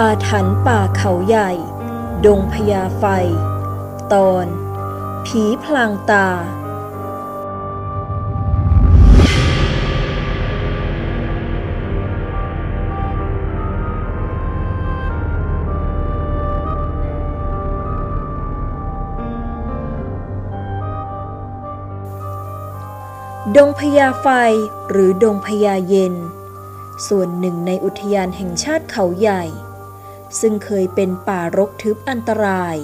อาถรรพ์ป่าเขาใหญ่ ดงพญาไฟ ตอน ผีพลางตา ดงพญาไฟหรือดงพญาเย็น ส่วนหนึ่งในอุทยานแห่งชาติเขาใหญ่ ซึ่งเคยเป็นป่ารกทึบอันตราย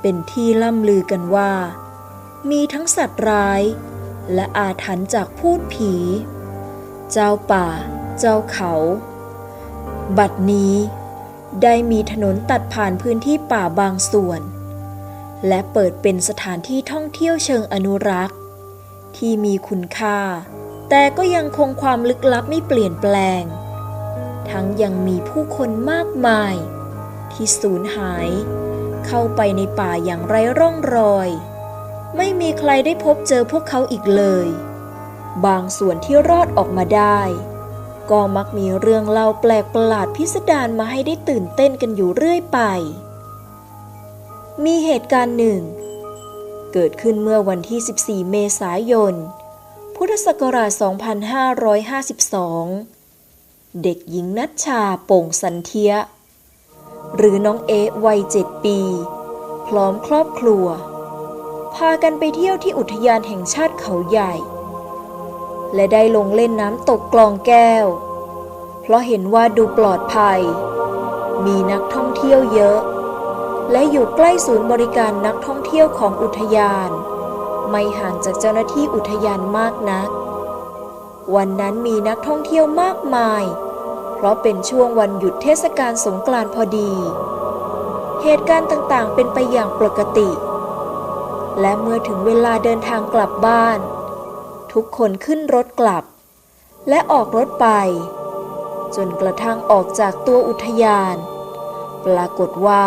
เป็นที่ล่ำลือกันว่า มีทั้งสัตว์ร้าย และอาถรรพ์จากพูดผี เจ้าป่า เจ้าเขา บัดนี้ได้มีถนนตัดผ่านพื้นที่ป่าบางส่วน และเปิดเป็นสถานที่ท่องเที่ยวเชิงอนุรักษ์ ที่มีคุณค่า แต่ก็ยังคงความลึกลับไม่เปลี่ยนแปลง ทั้งยังมีผู้คนมากมาย ที่สูญหาย เข้าไปในป่าอย่างไร้ร่องรอย ไม่มีใครได้พบเจอพวกเขาอีกเลย บางส่วนที่รอดออกมาได้ ก็มักมีเรื่องเล่าแปลกประหลาดพิสดารมาให้ได้ตื่นเต้นกันอยู่เรื่อยไป มีเหตุการณ์หนึ่ง เกิดขึ้นเมื่อวันที่ 14 เมษายน พุทธศักราช 2552 เด็กหญิงนัชชาโป่งสันเทีย หรือน้องเอวัยเจ็ดปี พร้อมครอบครัว พากันไปเที่ยวที่อุทยานแห่งชาติเขาใหญ่ และได้ลงเล่นน้ำตกกลองแก้ว เพราะเห็นว่าดูปลอดภัย มีนักท่องเที่ยวเยอะ และอยู่ใกล้ศูนย์บริการนักท่องเที่ยวของอุทยาน ไม่ห่างจากเจ้าหน้าที่อุทยานมากนัก วันนั้นมีนักท่องเที่ยวมากมาย เพราะเป็นช่วงวันหยุดเทศกาลสงกรานต์พอดี เหตุการณ์ต่างๆ เป็นไปอย่างปกติ และเมื่อถึงเวลาเดินทางกลับบ้าน ทุกคนขึ้นรถกลับ และออกรถไป จนกระทั่งออกจากตัวอุทยาน ปรากฏว่า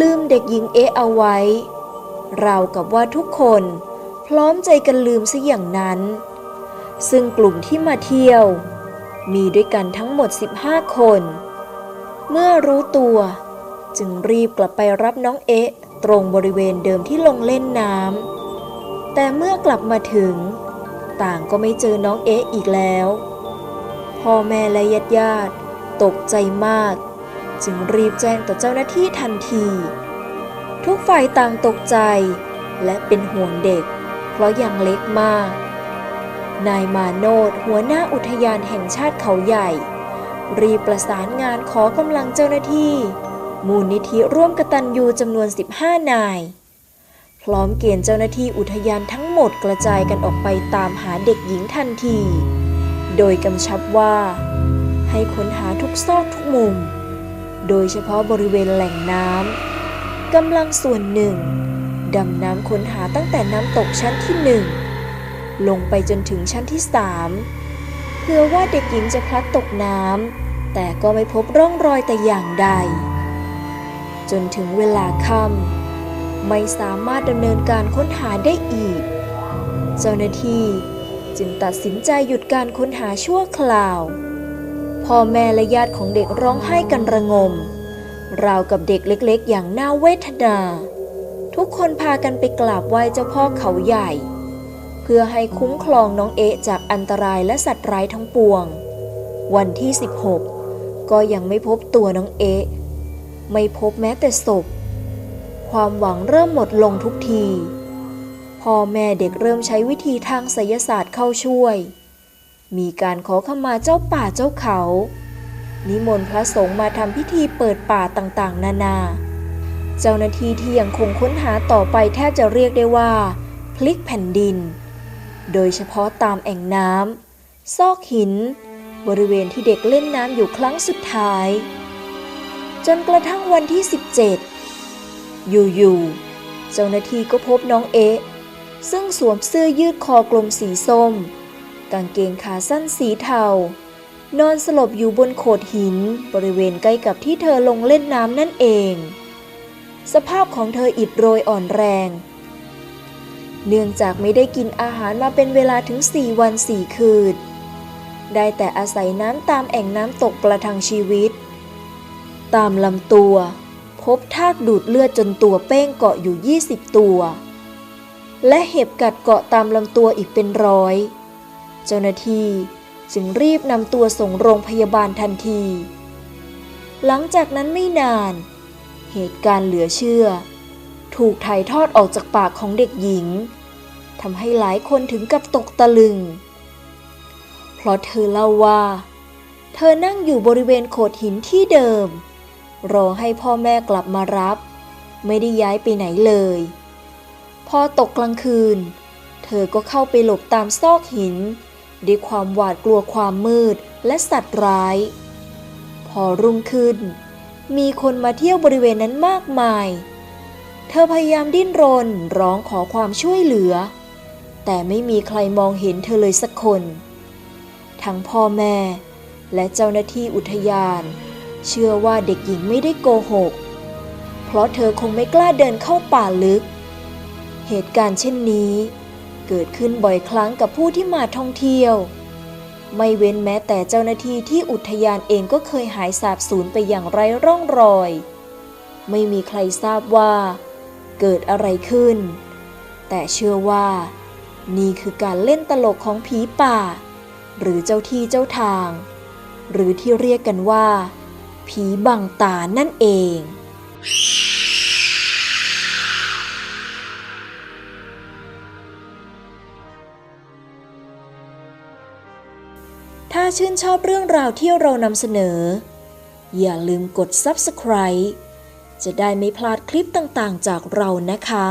ลืมเด็กหญิงเอเอาไว้ราวกับว่าทุกคนพร้อมใจกันลืมซะอย่างนั้น ซึ่งกลุ่มที่มาเที่ยว มีด้วยกันทั้งหมด 15 คน เมื่อรู้ตัว จึงรีบกลับไปรับน้องเอะตรงบริเวณเดิมที่ลงเล่นน้ำแต่เมื่อกลับมาถึง ต่างก็ไม่เจอน้องเอะอีกแล้ว พ่อแม่และญาติญาติตกใจมาก จึงรีบแจ้งต่อเจ้าหน้าที่ทันที ทุกฝ่ายต่างตกใจและเป็นห่วงเด็ก เพราะยังเล็กมาก นายมาโนดหัวหน้าอุทยานแห่งชาติเขาใหญ่ รีประสานงานขอกำลังเจ้าหน้าที่ มูลนิธิร่วมกตัญญูจำนวน 15 นาย พร้อมเกณฑ์เจ้าหน้าที่อุทยานทั้งหมดกระจายกันออกไปตามหาเด็กหญิงทันที โดยกำชับว่า ให้ค้นหาทุกซอกทุกมุม โดยเฉพาะบริเวณแหล่งน้ำกำลังส่วนหนึ่งดำน้ำค้นหาตั้งแต่น้ำตกชั้นที่หนึ่ง ลงไปจนถึงชั้นที่สามเพื่อว่าเด็กหญิงจะพลัดตกน้ำแต่ก็ไม่พบร่องรอยแต่อย่างใด จนถึงเวลาค่ำไม่สามารถดำเนินการค้นหาได้อีก เจ้าหน้าที่จึงตัดสินใจหยุดการค้นหาชั่วคราว พ่อแม่และญาติของเด็กร้องไห้กันระงม ราวกับเด็กเล็กๆ อย่างน่าเวทนา ทุกคนพากันไปกราบไหว้เจ้าพ่อเขาใหญ่ เพื่อให้คุ้มครองน้องเอะจากอันตรายและสัตว์ร้ายทั้งปวง วันที่ 16 ก็ยังไม่พบตัวน้องเอะไม่พบแม้แต่ศพ ความหวังเริ่มหมดลงทุกที พ่อแม่เด็กเริ่มใช้วิธีทางไสยศาสตร์เข้าช่วย มีการขอขมาเจ้าป่าเจ้าเขา นิมนต์พระสงฆ์มาทำพิธีเปิดป่าต่างๆ นานา เจ้าหน้าที่ที่ยังคงค้นหาต่อไปแทบจะเรียกได้ว่า พลิกแผ่นดิน โดยเฉพาะตามแอ่งน้ำซอกหิน บริเวณที่เด็กเล่นน้ำอยู่ครั้งสุดท้าย จนกระทั่งวันที่ 17 อยู่ๆเจ้าหน้าที่ก็พบน้องเอะซึ่งสวมเสื้อยืดคอกลมสีส้ม กางเกงขาสั้นสีเทานอนสลบอยู่บนโขดหินบริเวณใกล้กับที่เธอลงเล่นน้ำนั่นเอง สภาพของเธออิดโรยอ่อนแรง เนื่องจากไม่ได้กินอาหารมาเป็นเวลาถึง 4 วัน 4 คืน ได้แต่อาศัยน้ำตามแอ่งน้ำตกประทังชีวิต ตามลำตัว พบทากดูดเลือดจนตัวเป้งเกาะอยู่ 20 ตัว และเห็บกัดเกาะตามลำตัวอีกเป็นร้อย เจ้าหน้าที่จึงรีบนำตัวส่งโรงพยาบาลทันที หลังจากนั้นไม่นาน เหตุการณ์เหลือเชื่อ ถูกถ่ายทอดออกจากปากของเด็กหญิง ทำให้หลายคนถึงกับตกตะลึง เพราะเธอเล่าว่า เธอนั่งอยู่บริเวณโขดหินที่เดิม รอให้พ่อแม่กลับมารับ ไม่ได้ย้ายไปไหนเลย พอตกกลางคืน เธอก็เข้าไปหลบตามซอกหิน ด้วยความหวาดกลัวความมืดและสัตว์ร้าย พอรุ่งขึ้น มีคนมาเที่ยวบริเวณนั้นมากมายเธอพยายามดิ้นรนร้องขอความช่วยเหลือ แต่ไม่มีใครมองเห็นเธอเลยสักคน ทั้งพ่อแม่และเจ้าหน้าที่อุทยาน เชื่อว่าเด็กหญิงไม่ได้โกหก เพราะเธอคงไม่กล้าเดินเข้าป่าลึก เหตุการณ์เช่นนี้ เกิดขึ้นบ่อยครั้งกับผู้ที่มาท่องเที่ยว ไม่เว้นแม้แต่เจ้าหน้าที่ที่อุทยานเองก็เคยหายสาบสูญไปอย่างไร้ร่องรอย ไม่มีใครทราบว่า เกิดอะไรขึ้น แต่เชื่อว่า นี่คือการเล่นตลกของผีป่า หรือเจ้าที่เจ้าทาง หรือที่เรียกกันว่า ผีบังตานั่นเอง ถ้าชื่นชอบเรื่องราวที่เรานำเสนอ อย่าลืมกด Subscribe จะได้ไม่พลาดคลิปต่างๆ จากเรานะคะ